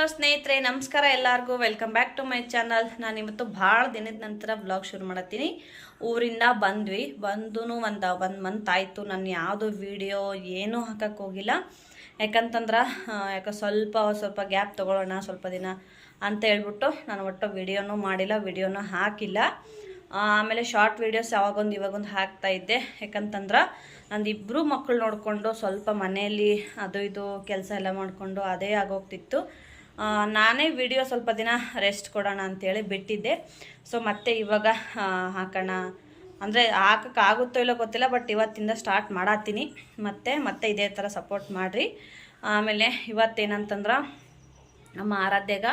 Hello ಸ್ನೇಹಿತರೆ, ನಮಸ್ಕಾರ ಎಲ್ಲರಿಗೂ. Welcome back to my channel ನಾನು ಇವತ್ತು ಭಾಳ ದಿನದ ನಂತರ ವ್ಲಾಗ್ ಶುರು ಮಾಡತ್ತೀನಿ. ಊರಿಂದ ಬಂದ್ವಿ. ಬಂದೂ ಒಂದು ಒಂದು ಮಂತ್ ಆಯಿತು. ನಾನು ಯಾವುದು ವಿಡಿಯೋ ಏನೂ ಹಾಕಕ್ಕೆ ಹೋಗಿಲ್ಲ. ಯಾಕಂತಂದ್ರೆ ಯಾಕೆ ಸ್ವಲ್ಪ ಸ್ವಲ್ಪ ಗ್ಯಾಪ್ ತೊಗೊಳ್ಳೋಣ, ಸ್ವಲ್ಪ ದಿನ ಅಂತ ಹೇಳ್ಬಿಟ್ಟು ನಾನು ಒಟ್ಟು ವಿಡಿಯೋನೂ ಮಾಡಿಲ್ಲ ವಿಡಿಯೋನೂ ಹಾಕಿಲ್ಲ. ಆಮೇಲೆ ಶಾರ್ಟ್ ವೀಡಿಯೋಸ್ ಯಾವಾಗೊಂದು ಇವಾಗೊಂದು ಹಾಕ್ತಾ ಇದ್ದೆ. ಯಾಕಂತಂದ್ರೆ, ನಂದು ಇಬ್ಬರು ಮಕ್ಕಳು ನೋಡಿಕೊಂಡು ಸ್ವಲ್ಪ ಮನೆಯಲ್ಲಿ ಅದು ಇದು ಕೆಲಸ ಎಲ್ಲ ಮಾಡಿಕೊಂಡು ಅದೇ ಆಗೋಗ್ತಿತ್ತು. ನಾನೇ ವಿಡಿಯೋ ಸ್ವಲ್ಪ ದಿನ ರೆಸ್ಟ್ ಕೊಡೋಣ ಅಂತೇಳಿ ಬಿಟ್ಟಿದ್ದೆ. ಸೊ ಮತ್ತೆ ಇವಾಗ ಹಾಕೋಣ. ಅಂದರೆ ಹಾಕೋಕ್ಕಾಗುತ್ತೋ ಇಲ್ಲೋ ಗೊತ್ತಿಲ್ಲ ಬಟ್ ಇವತ್ತಿಂದ ಸ್ಟಾರ್ಟ್ ಮಾಡತ್ತೀನಿ. ಮತ್ತೆ ಮತ್ತೆ ಇದೇ ಥರ ಸಪೋರ್ಟ್ ಮಾಡಿರಿ. ಆಮೇಲೆ ಇವತ್ತೇನಂತಂದ್ರೆ, ನಮ್ಮ ಆರಾಧ್ಯಾಗ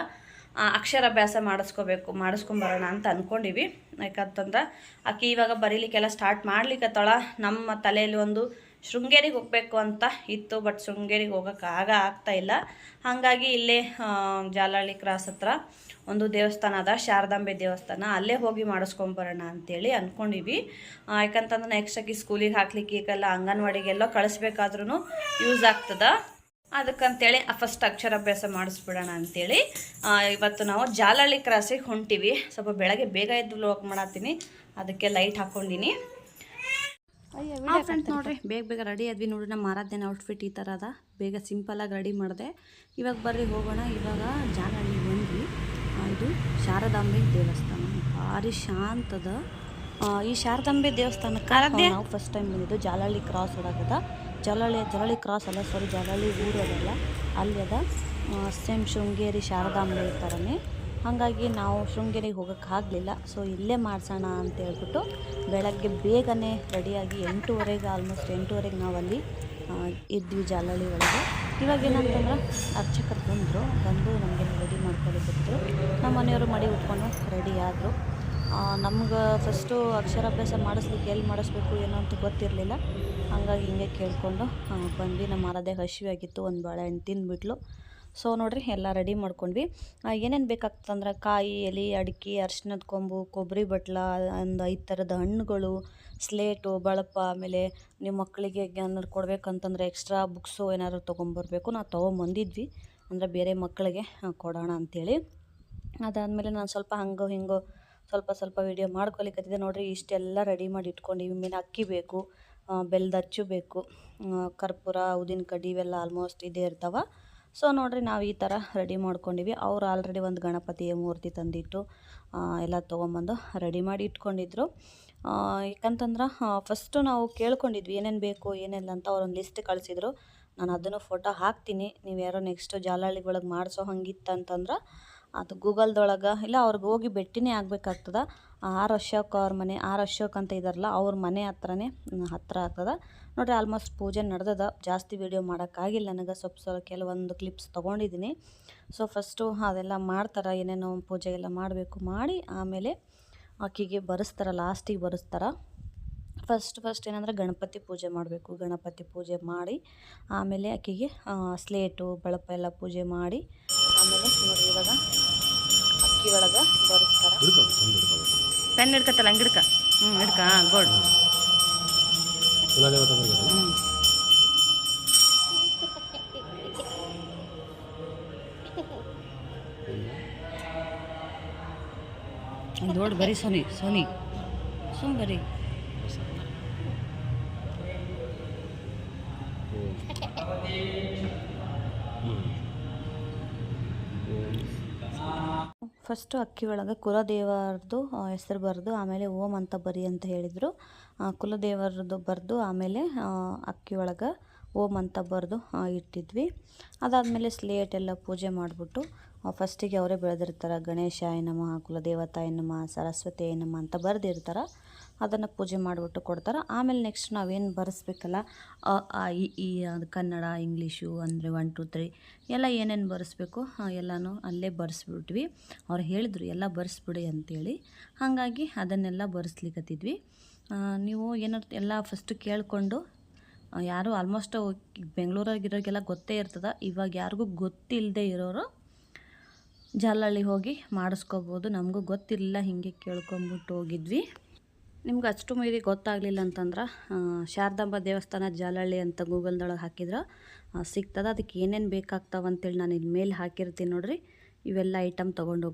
ಅಕ್ಷರಾಭ್ಯಾಸ ಮಾಡಿಸ್ಕೋಬೇಕು, ಮಾಡಿಸ್ಕೊಂಬರೋಣ ಅಂತ ಅಂದ್ಕೊಂಡಿವಿ ಯಾಕಂತಂದ್ರೆ, ಆಕೆ ಇವಾಗ ಬರೀಲಿಕ್ಕೆಲ್ಲ ಸ್ಟಾರ್ಟ್ ತೊಳ ನಮ್ಮ ತಲೆಯಲ್ಲಿ ಒಂದು ಶೃಂಗೇರಿಗೆ ಹೋಗಬೇಕು ಅಂತ ಇತ್ತು ಬಟ್ ಶೃಂಗೇರಿಗೆ ಹೋಗೋಕೆ ಆಗ ಇಲ್ಲ. ಹಾಗಾಗಿ ಇಲ್ಲೇ ಜಾಲಹಳ್ಳಿ ಕ್ರಾಸ್ ಹತ್ರ ಒಂದು ದೇವಸ್ಥಾನ ಅದ, ಶಾರದಾಂಬೆ ದೇವಸ್ಥಾನ. ಅಲ್ಲೇ ಹೋಗಿ ಮಾಡಿಸ್ಕೊಂಬರೋಣ ಅಂತೇಳಿ ಅಂದ್ಕೊಂಡಿವಿ ಯಾಕಂತಂದ್ರೆ ನೆಕ್ಸ್ಟ್ ಆಗಿ ಸ್ಕೂಲಿಗೆ ಹಾಕ್ಲಿಕ್ಕೆ ಈಗೆಲ್ಲ ಅಂಗನವಾಡಿಗೆಲ್ಲ ಕಳಿಸ್ಬೇಕಾದ್ರೂ ಯೂಸ್ ಆಗ್ತದ. ಅದಕ್ಕಂತೇಳಿ ಫಸ್ಟ್ ಅಕ್ಷರಾಭ್ಯಾಸ ಮಾಡಿಸ್ಬಿಡೋಣ ಅಂತೇಳಿ ಇವತ್ತು ನಾವು ಜಾಲಹಳ್ಳಿ ಕ್ರಾಸಿಗೆ ಹೊಂಟಿವಿ. ಸ್ವಲ್ಪ ಬೆಳಗ್ಗೆ ಬೇಗ ಎದ್ದು ವ್ಲಾಗ್ ಮಾಡತ್ತೀನಿ. ಅದಕ್ಕೆ ಲೈಟ್ ಹಾಕ್ಕೊಂಡಿನಿ ಫ್ರೆಂಡ್ಸ್ ನೋಡ್ರಿ ಬೇಗ ಬೇಗ ರೆಡಿ ಆದ್ವಿ ನೋಡಿ ನಮ್ಮ ಮಾರಾದೇನ ಔಟ್ಫಿಟ್ ಈ ಥರ ಅದ. ಬೇಗ ಸಿಂಪಲಾಗಿ ರೆಡಿ ಮಾಡಿದೆ. ಇವಾಗ ಬರ್ರಿ ಹೋಗೋಣ ಇವಾಗ ಜಾಲಹಳ್ಳಿ ಬಂದ್ವಿ. ಇದು ಶಾರದಾಂಬೆ ದೇವಸ್ಥಾನ. ಭಾರಿ ಶಾಂತದ. ಈ ಶಾರದಾಂಬೆ ದೇವಸ್ಥಾನಕ್ಕೆ ನಾವು ಫಸ್ಟ್ ಟೈಮ್ ಬಂದಿದ್ದು ಜಾಲಹಳ್ಳಿ ಕ್ರಾಸ್ ಒಳಗದ ಜಾಲಹಳ್ಳಿ ಜಾಲಹಳ್ಳಿ ಕ್ರಾಸ್ ಅಲ್ಲ ಸಾರಿ ಜಾಲಹಳ್ಳಿ ಊರು ಅದಲ್ಲ. ಅಲ್ಲಿ ಅದ ಸೇಮ್ ಶೃಂಗೇರಿ ಶಾರದಾಂಬೆ ಥರನೇ. ಹಾಗಾಗಿ ನಾವು ಶೃಂಗೇರಿಗೆ ಹೋಗೋಕ್ಕೆ ಆಗಲಿಲ್ಲ. ಸೊ ಇಲ್ಲೇ ಮಾಡಿಸೋಣ ಅಂತ ಹೇಳ್ಬಿಟ್ಟು ಬೆಳಗ್ಗೆ ಬೇಗನೆ ರೆಡಿಯಾಗಿ ಎಂಟೂವರೆಗೆ ಆಲ್ಮೋಸ್ಟ್ ಎಂಟೂವರೆಗೆ ನಾವು ಅಲ್ಲಿ ಇದ್ವಿ ಜಾಲಹಳ್ಳಿ ಒಳಗೆ. ಇವಾಗ ಏನಂತಂದ್ರೆ ಅರ್ಚಕರು ಬಂದರು, ಬಂದು ನಮಗೆ ರೆಡಿ ಮಾಡ್ಕೊಂಡಿದ್ರು ನಮ್ಮ ಮನೆಯವರು ಮಡಿ ಉಟ್ಕೊಂಡು ರೆಡಿ ಆದರು. ನಮ್ಗೆ ಫಸ್ಟು ಅಕ್ಷರಾಭ್ಯಾಸ ಮಾಡಿಸ್ಲಿಕ್ಕೆ ಎಲ್ಲಿ ಮಾಡಿಸ್ಬೇಕು ಏನೋ ಅಂತ ಗೊತ್ತಿರಲಿಲ್ಲ. ಹಂಗಾಗಿ ಹಿಂಗೆ ಕೇಳಿಕೊಂಡು ಬಂದು ನಮ್ಮ ಆರಾಧ್ಯ ಹಸಿವಿಯಾಗಿತ್ತು ಒಂದು ಬಾಳೆಹಣ್ಣು ತಿಂದ್ಬಿಟ್ಲು. ಸೊ ನೋಡ್ರಿ, ಎಲ್ಲ ರೆಡಿ ಮಾಡ್ಕೊಂಡ್ವಿ. ಏನೇನು ಬೇಕಾಗ್ತಂದ್ರೆ ಕಾಯಿ, ಎಲೆ, ಅಡಿಕೆ ಅರಿಶಿನದ ಕೊಂಬು ಕೊಬ್ಬರಿ ಬಟ್ಲ ಒಂದು ಐದು ಥರದ ಹಣ್ಣುಗಳು, ಸ್ಲೇಟು, ಬಳಪ, ಆಮೇಲೆ ನಿಮ್ಮ ಮಕ್ಕಳಿಗೆ ಏನಾದ್ರು ಕೊಡಬೇಕಂತಂದ್ರೆ ಎಕ್ಸ್ಟ್ರಾ ಬುಕ್ಸು ಏನಾದ್ರು ತೊಗೊಂಬರ್ಬೇಕು. ನಾವು ತೊಗೊಂಬಂದಿದ್ವಿ. ಅಂದರೆ ಬೇರೆ ಮಕ್ಕಳಿಗೆ ಕೊಡೋಣ ಅಂಥೇಳಿ ಅದಾದಮೇಲೆ ನಾನು ಸ್ವಲ್ಪ ಹಂಗೋ ಹಿಂಗೋ ಸ್ವಲ್ಪ ಸ್ವಲ್ಪ ವೀಡಿಯೋ ಮಾಡ್ಕೊಲಿಕ್ಕತ್ತಿದ್ದೆ ನೋಡಿರಿ, ಇಷ್ಟೆಲ್ಲ ರೆಡಿ ಮಾಡಿ ಇಟ್ಕೊಂಡಿವಿ. ಮೀನು ಅಕ್ಕಿ ಬೇಕು ಬೆಲ್ಲದ ಅಚ್ಚು ಬೇಕು ಕರ್ಪೂರ ಉದಿನ ಕಡ್ಡಿ ಇವೆಲ್ಲ ಆಲ್ಮೋಸ್ಟ್ ಇದೇ ಇರ್ತಾವೆ. ಸೊ ನೋಡಿರಿ ನಾವು ಈ ಥರ ರೆಡಿ ಮಾಡ್ಕೊಂಡಿವಿ. ಅವ್ರು ಆಲ್ರೆಡಿ ಒಂದು ಗಣಪತಿಯ ಮೂರ್ತಿ ತಂದಿಟ್ಟು ಎಲ್ಲ ತೊಗೊಂಬಂದು ರೆಡಿ ಮಾಡಿ ಇಟ್ಕೊಂಡಿದ್ರು. ಯಾಕಂತಂದ್ರೆ ಫಸ್ಟು ನಾವು ಕೇಳ್ಕೊಂಡಿದ್ವಿ ಏನೇನು ಬೇಕು, ಏನೆಲ್ಲ ಅಂತ ಅವ್ರೊಂದು ಲಿಸ್ಟ್ ಕಳಿಸಿದ್ರು. ನಾನು ಅದನ್ನು ಫೋಟೋ ಹಾಕ್ತೀನಿ. ನೀವು ಯಾರೋ ನೆಕ್ಸ್ಟು ಜಾಲಹಳ್ಳಿ ಒಳಗೆ ಮಾಡಿಸೋ ಹಂಗಿತ್ತಂತಂದ್ರೆ ಅದು ಗೂಗಲ್ದೊಳಗೆ, ಇಲ್ಲ ಅವ್ರಿಗೆ ಹೋಗಿ ಭೇಟಿನೇ ಆಗ್ಬೇಕಾಗ್ತದ. ಆರ್ ಅಶೋಕ್ ಅವ್ರ ಮನೆ, ಆರ್ ಅಶೋಕ್ ಅಂತ ಇದಾರಲ್ಲ, ಅವ್ರ ಮನೆ ಹತ್ರನೇ ಹತ್ರ ಆಗ್ತದ. ನೋಡ್ರಿ ಆಲ್ಮೋಸ್ಟ್ ಪೂಜೆ ನಡೆದದ. ಜಾಸ್ತಿ ವೀಡಿಯೋ ಮಾಡೋಕ್ಕಾಗಿಲ್ಲ ನನಗೆ, ಸ್ವಲ್ಪ ಸ್ವಲ್ಪ ಕೆಲವೊಂದು ಕ್ಲಿಪ್ಸ್ ತೊಗೊಂಡಿದ್ದೀನಿ ಸೊ ಫಸ್ಟು ಅದೆಲ್ಲ ಮಾಡ್ತಾರೆ, ಏನೇನೋ ಪೂಜೆ ಎಲ್ಲ ಮಾಡಬೇಕು ಮಾಡಿ, ಆಮೇಲೆ ಆಕಿಗೆ ಬರೆಸ್ತಾರೆ ಲಾಸ್ಟಿಗೆ ಬರೆಸ್ತಾರೆ. ಫಸ್ಟ್ ಫಸ್ಟ್ ಏನಂದ್ರೆ ಗಣಪತಿ ಪೂಜೆ ಮಾಡಬೇಕು, ಗಣಪತಿ ಪೂಜೆ ಮಾಡಿ, ಆಮೇಲೆ ಆಕೆಗೆ ಸ್ಲೇಟು ಬಳಪ ಎಲ್ಲ ಪೂಜೆ ಮಾಡಿ ಆಮೇಲೆ ನೋಡ್ರಿ ಇವಾಗ ಅಕ್ಕಿ ಒಳಗೆ ಬರೆಸ್ತಾರೆ. ಪೆನ್ ಹಿಡ್ಕತ್ತಲ್ಲ ಹಂಗೆ ಹಿಡ್ಕ. ಹ್ಞೂ ಹಿಡ್ಕ ಹಾಂ ಗೋಡ್. ಕುಲದೇವತೆ ಬರ್ಬೇಕು ಹ್ಞೂ ದೊಡ್ಡ ಬರೀ ಸೋನಿ ಸೋನಿ. ಸುಮ್ ಬರೀ. ಫಸ್ಟು ಅಕ್ಕಿ ಒಳಗೆ ಕುಲದೇವರದ್ದು ಹೆಸರು ಬರೆದು, ಆಮೇಲೆ ಓಂ ಅಂತ ಬರಿ ಅಂತ ಹೇಳಿದರು. ಕುಲದೇವರದ್ದು ಬರೆದು, ಆಮೇಲೆ ಅಕ್ಕಿ ಒಳಗೆ ಓಂ ಅಂತ ಬರೆದು ಇಟ್ಟಿದ್ವಿ. ಅದಾದಮೇಲೆ ಸ್ಲೇಟ್ ಎಲ್ಲ ಪೂಜೆ ಮಾಡಿಬಿಟ್ಟು ಫಸ್ಟಿಗೆ ಅವರೇ ಬೆಳೆದಿರ್ತಾರೆ. ಗಣೇಶ ನಮಃ, ಕುಲದೇವತಾಯ ನಮಃ ಸರಸ್ವತಿ ಏನಮ್ಮ ಅಂತ ಬರೆದಿರ್ತಾರೆ. ಅದನ್ನು ಪೂಜೆ ಮಾಡಿಬಿಟ್ಟು ಕೊಡ್ತಾರೆ. ಆಮೇಲೆ ನೆಕ್ಸ್ಟ್ ನಾವೇನು ಬರೆಸ್ಬೇಕಲ್ಲ ಈ ಅದು ಕನ್ನಡ, ಇಂಗ್ಲೀಷು ಅಂದರೆ ಒನ್ ಟು ತ್ರೀ ಎಲ್ಲ ಏನೇನು ಬರೆಸ್ಬೇಕು ಎಲ್ಲನೂ ಅಲ್ಲೇ ಬರೆಸ್ಬಿಟ್ವಿ. ಅವ್ರು ಹೇಳಿದ್ರು, ಎಲ್ಲ ಬರೆಸ್ಬಿಡಿ ಅಂತೇಳಿ. ಹಾಗಾಗಿ ಅದನ್ನೆಲ್ಲ ಬರೆಸ್ಲಿಕ್ಕತ್ತಿದ್ವಿ ನೀವು ಏನಾರು, ಎಲ್ಲ ಫಸ್ಟು ಕೇಳಿಕೊಂಡು ಯಾರು ಆಲ್ಮೋಸ್ಟ್ ಬೆಂಗಳೂರಾಗಿರೋರಿಗೆಲ್ಲ ಗೊತ್ತೇ ಇರ್ತದೆ. ಇವಾಗ ಯಾರಿಗೂ ಗೊತ್ತಿಲ್ಲದೆ ಇರೋರು ಜಾಲಳ್ಳಿ ಹೋಗಿ ಮಾಡಿಸ್ಕೋಬೋದು. ನಮಗೂ ಗೊತ್ತಿರಲಿಲ್ಲ, ಹಿಂಗೆ ಕೇಳ್ಕೊಂಬಿಟ್ಟು ಹೋಗಿದ್ವಿ. ನಿಮ್ಗೆ ಅಷ್ಟು ಮೀರಿ ಗೊತ್ತಾಗಲಿಲ್ಲ ಅಂತಂದ್ರೆ ಶಾರದಾಂಬ ದೇವಸ್ಥಾನ ಜಾಲಹಳ್ಳಿ ಅಂತ ಗೂಗಲ್ದೊಳಗೆ ಹಾಕಿದ್ರೆ ಸಿಗ್ತದೆ, ಅದಕ್ಕೆ ಏನೇನು ಬೇಕಾಗ್ತಾವ ಅಂತೇಳಿ ನಾನು ಇಲ್ಲಿ ಮೇಲೆ ಹಾಕಿರ್ತೀನಿ ನೋಡಿರಿ. ಇವೆಲ್ಲ ಐಟಮ್ ತೊಗೊಂಡು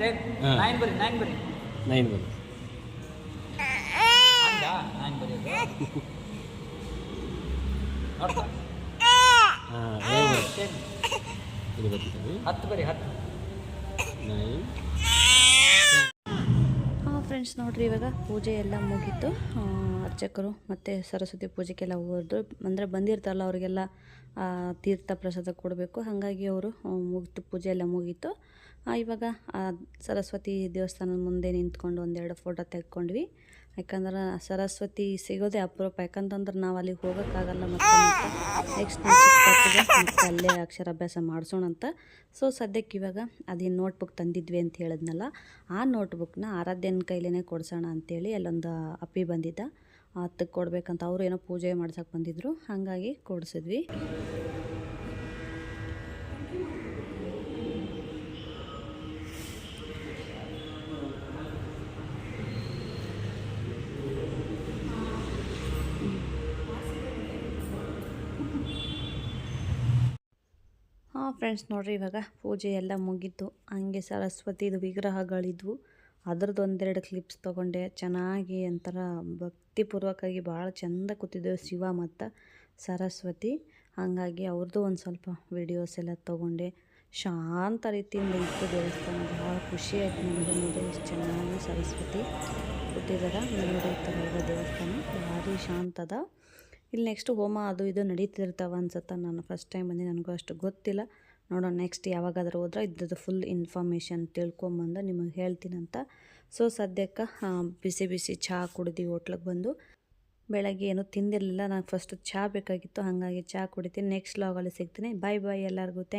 ಟೆನ್ ಹಾ. ನೈನ್ ಬರಿ ನೈನ್ ಬರಿ. ನೈನ್ ಹತ್ತು ಬರಿ ಹತ್ತು. ನೈನ್. ಹಾಂ ಫ್ರೆಂಡ್ಸ್ ನೋಡ್ರಿ ಇವಾಗ ಪೂಜೆ ಎಲ್ಲ ಮುಗೀತು. ಅರ್ಚಕರು ಮತ್ತು ಸರಸ್ವತಿ ಪೂಜೆಗೆಲ್ಲ ಹೋದ್ರು. ಅಂದರೆ ಬಂದಿರ್ತಾರಲ್ಲ ಅವರಿಗೆಲ್ಲ ತೀರ್ಥ ಪ್ರಸಾದ ಕೊಡಬೇಕು. ಹಾಗಾಗಿ ಅವರು ಮುಗಿತು ಪೂಜೆ ಎಲ್ಲ ಮುಗೀತು. ಇವಾಗ ಸರಸ್ವತಿ ದೇವಸ್ಥಾನದ ಮುಂದೆ ನಿಂತ್ಕೊಂಡು ಒಂದೆರಡು ಫೋಟೋ ತೆಗ್ಕೊಂಡ್ವಿ ಯಾಕಂದ್ರೆ ಸರಸ್ವತಿ ಸಿಗೋದೇ ಅಪರೂಪ. ಯಾಕಂತಂದ್ರೆ ನಾವು ಅಲ್ಲಿಗೆ ಹೋಗೋಕ್ಕಾಗಲ್ಲ ಮತ್ತೆ ನೆಕ್ಸ್ಟ್ ಮತ್ತೆ ಅಲ್ಲೇ ಅಕ್ಷರಾಭ್ಯಾಸ ಮಾಡಿಸೋಣ ಅಂತ ಸೊ ಸದ್ಯಕ್ಕೆ ಇವಾಗ ಅದೇನು ನೋಟ್ಬುಕ್ ತಂದಿದ್ವಿ ಅಂತ ಹೇಳಿದ್ನಲ್ಲ, ಆ ನೋಟ್ಬುಕ್ನ ಆರಾಧ್ಯನ ಕೈಲೇ ಕೊಡ್ಸೋಣ ಅಂತೇಳಿ ಅಲ್ಲೊಂದು ಅಪ್ಪಿ ಬಂದಿದ್ದ. ಹತ್ತಕ್ಕೆ ಕೊಡಬೇಕಂತ ಅವರು ಏನೋ ಪೂಜೆ ಮಾಡ್ಸಕ್ಕೆ ಬಂದಿದ್ರು. ಹಾಗಾಗಿ ಕೊಡಿಸಿದ್ವಿ. ಫ್ರೆಂಡ್ಸ್ ನೋಡಿರಿ, ಇವಾಗ ಪೂಜೆ ಎಲ್ಲ ಮುಗೀತು ಹಂಗೆ ಸರಸ್ವತಿದು ವಿಗ್ರಹಗಳಿದ್ವು. ಅದ್ರದ್ದು ಒಂದೆರಡು ಕ್ಲಿಪ್ಸ್ ತೊಗೊಂಡೆ. ಚೆನ್ನಾಗಿ ಒಂಥರ ಭಕ್ತಿಪೂರ್ವಕವಾಗಿ ಭಾಳ ಚೆಂದ ಕೂತಿದ್ದೆವು ಶಿವ ಮತ್ತು ಸರಸ್ವತಿ. ಹಾಗಾಗಿ ಅವ್ರದ್ದು ಒಂದು ಸ್ವಲ್ಪ ವಿಡಿಯೋಸ್ ಎಲ್ಲ ತೊಗೊಂಡೆ. ಶಾಂತ ರೀತಿಯಿಂದ ಇತ್ತು ದೇವಸ್ಥಾನ. ಭಾಳ ಖುಷಿ ಆಯ್ತು ನನಗೆ ನೋಡಿ ಎಷ್ಟು ಚೆನ್ನಾಗಿ ಸರಸ್ವತಿ ಕೂತಿದ್ದಾರೆ ನೋಡಿ ಈ ಥರ ಇರೋ ದೇವಸ್ಥಾನ. ಭಾರಿ ಶಾಂತ ಅದ ಇಲ್ಲಿ ನೆಕ್ಸ್ಟ್ ಹೋಮ ಅದು ಇದು ನಡೀತಿರ್ತಾವ ಅನ್ಸುತ್ತೆ ನಾನು ಫಸ್ಟ್ ಟೈಮ್ ಬಂದು ನನಗೂ ಅಷ್ಟು ಗೊತ್ತಿಲ್ಲ. ನೋಡೋಣ ನೆಕ್ಸ್ಟ್ ಯಾವಾಗಾದ್ರೂ ಹೋದ್ರೆ ಇದ್ರದ್ದು ಫುಲ್ ಇನ್ಫಾರ್ಮೇಷನ್ ತಿಳ್ಕೊಂಬಂದು ನಿಮಗೆ ಹೇಳ್ತೀನಂತ ಸೊ ಸದ್ಯಕ್ಕೆ ಬಿಸಿ ಬಿಸಿ ಚಹಾ ಕುಡಿದು ಹೋಟ್ಲಿಗೆ ಬಂದು. ಬೆಳಗ್ಗೆ ಏನೂ ತಿಂದಿರಲಿಲ್ಲ ನಾನು ಫಸ್ಟ್ ಚಹಾ ಬೇಕಾಗಿತ್ತು, ಹಾಗಾಗಿ ಚಹಾ ಕುಡಿತೀನಿ ನೆಕ್ಸ್ಟ್ ಲಾಗಲ್ಲಿ ಸಿಗ್ತೀನಿ. ಬಾಯ್ ಬಾಯ್ ಎಲ್ಲರಿಗೂ. ಥ್ಯಾಂಕ್